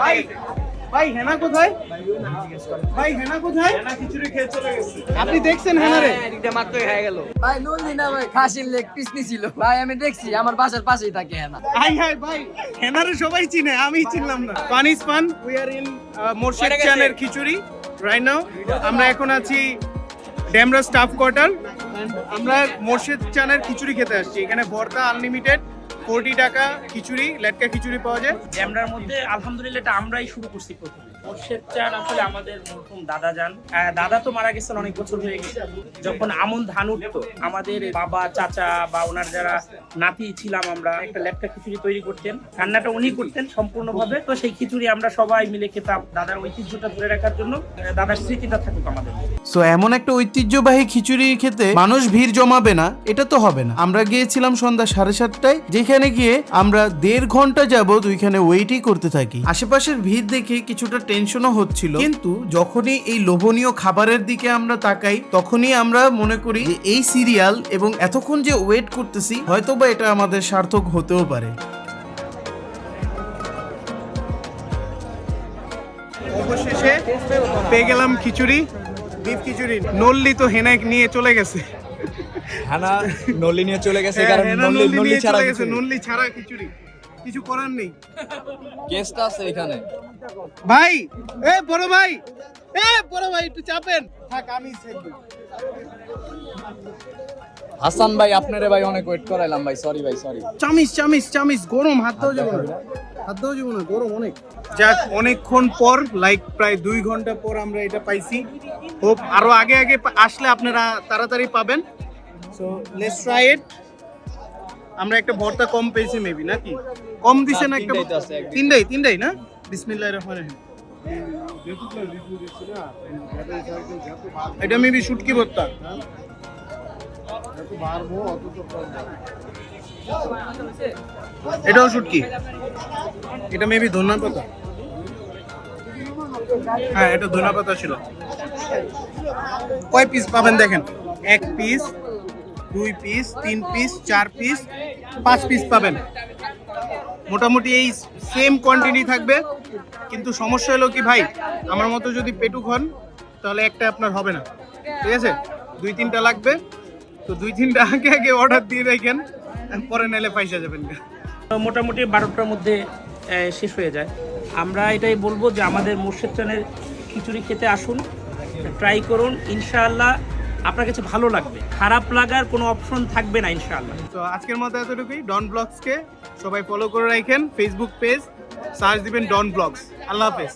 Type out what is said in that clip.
ভাই ভাই হেনা কোথায়? ভাই হেনা কোথায়? খিচুড়ি খেয়ে চলে গেছে। আপনি দেখছেন হেনারে? ভাই নন্দি না ভাই খাসির লেগ পিস ছিল ভাই আমি দেখছি আমার বাসার পাশেই থাকে হ্যাঁ হাই হাই ভাই হেনারে সবাই চিনে আমি চিনলাম না। Fun is fun we are in Morshed চানের খিচুড়ি রাইট নাও আমরা এখন আছি ড্যামরা স্টাফ কোয়ার্টার। আমরা মোর্শেদ চানের খিচুড়ি খেতে আসছি। এখানে ভর্তা আনলিমিটেড ফোরটি টাকা খিচুড়ি লেটকা খিচুড়ি পাওয়া যায়। জ্যামরার মধ্যে আলহামদুলিল্লাহ এটা আমরাই শুরু করছি প্রথমে। মোর্শেদ চান আসলে আমাদের মরহুম দাদা যান। দাদা তো মারা গেছেন অনেক বছর হয়ে গেছে। যখন আমন ধান উঠতো আমাদের বাবা চাচা বা ওনার যারা নাতি ছিলাম আমরা একটা লেটকা খিচুড়ি তৈরি করতেন। রান্নাটা উনি করতেন সম্পূর্ণভাবে। তো সেই খিচুড়ি আমরা সবাই মিলে খেতাম দাদার ঐতিহ্যটা ধরে রাখার জন্য। দাদার স্মৃতিটা থাকুক আমাদের। সো এমন একটা ঐতিহ্যবাহী খিচুড়ি খেতে মানুষ ভিড় জমাবে না এটা তো হবে না। আমরা গিয়েছিলাম সন্ধ্যা সাড়ে সাতটায় যেখানে গিয়ে আমরা দেড় ঘণ্টা যাবত ওইখানে ওয়েটই করতে থাকি। আশেপাশের ভিড় দেখে কিছুটা টেনশনও হচ্ছিল। কিন্তু যখনই এই লোভনীয় খাবারের দিকে আমরা তাকাই, তখনই আমরা মনে করি এই সিরিয়াল এবং এতক্ষণ যে ওয়েট করতেছি হয়তো বা এটা আমাদের সার্থক হতেও পারে। অবশেষে পেয়ে গেলাম খিচুড়ি, বিফ খিচুড়ি। নল্লি তো হেনা নিয়ে চলে গেছে। নিয়ে চলে গেছে হ্যাঁ, কারণ নল্লি ছাড়া গেছে নল্লি ছাড়া খিচুড়ি। কিছু করার নেই। গেস্ট আছে এখানে। ভাই এ বড় ভাই এ বড় ভাই একটু চাপেন। থাক আমি হাসান ভাই আপনারে ভাই অনেক ওয়েট করাইলাম ভাই সরি ভাই সরি চামিস চামিস চামিস গরম হাত দাও যাব হাত দাও যাব না গরম অনেক। যাক অনেকক্ষণ পর লাইক প্রায় দুই ঘণ্টা পর আমরা এটা পাইছি। হোপ আরও আগে আগে আসলে আপনারা তাড়াতাড়ি পাবেন। সো লেটস ট্রাই ইট আমরা একটা ভর্তা কম পেয়েছি মেবি নাকি? কম দিছে না একটা। তিনটাই তিনটাই না? বিসমিল্লাহির রহমানির রহিম। এটা মেবি শুটকি ভর্তা। এটাও শুটকি। এটা মেবি ধনা পাতা। হ্যাঁ এটা ধনা পাতা ছিল। কয় পিস পাবেন দেখেন? এক পিস দুই পিস তিন পিস চার পিস পাঁচ পিস পাবেন। মোটামুটি এই সেম কোয়ান্টিটি থাকবে, কিন্তু সমস্যা হলো কি ভাই, আমার মতো যদি পেটুক হন, তাহলে একটা আপনার হবে না। ঠিক আছে? দুই তিনটা লাগবে। তো দুই তিনটা আগে আগে অর্ডার দিয়ে রাখেন পরে নাইলে পয়সা যাবেন। মোটামুটি বারোটার মধ্যে শেষ হয়ে যায়। আমরা এটাই বলব যে আমাদের মোর্শেদ চানের খিচুড়ি খেতে আসুন ট্রাই করুন, ইনশাআল্লাহ আপনার কাছে ভালো লাগবে। খারাপ লাগার কোনো অপশন থাকবে না, ইনশাআল্লাহ। তো আজকের মতো এতটুকুই। ডন ব্লগসকে সবাই ফলো করে রাখেন। ফেসবুক পেজ সার্চ দিবেন ডন ব্লগস আল্লাহ হাফেজ।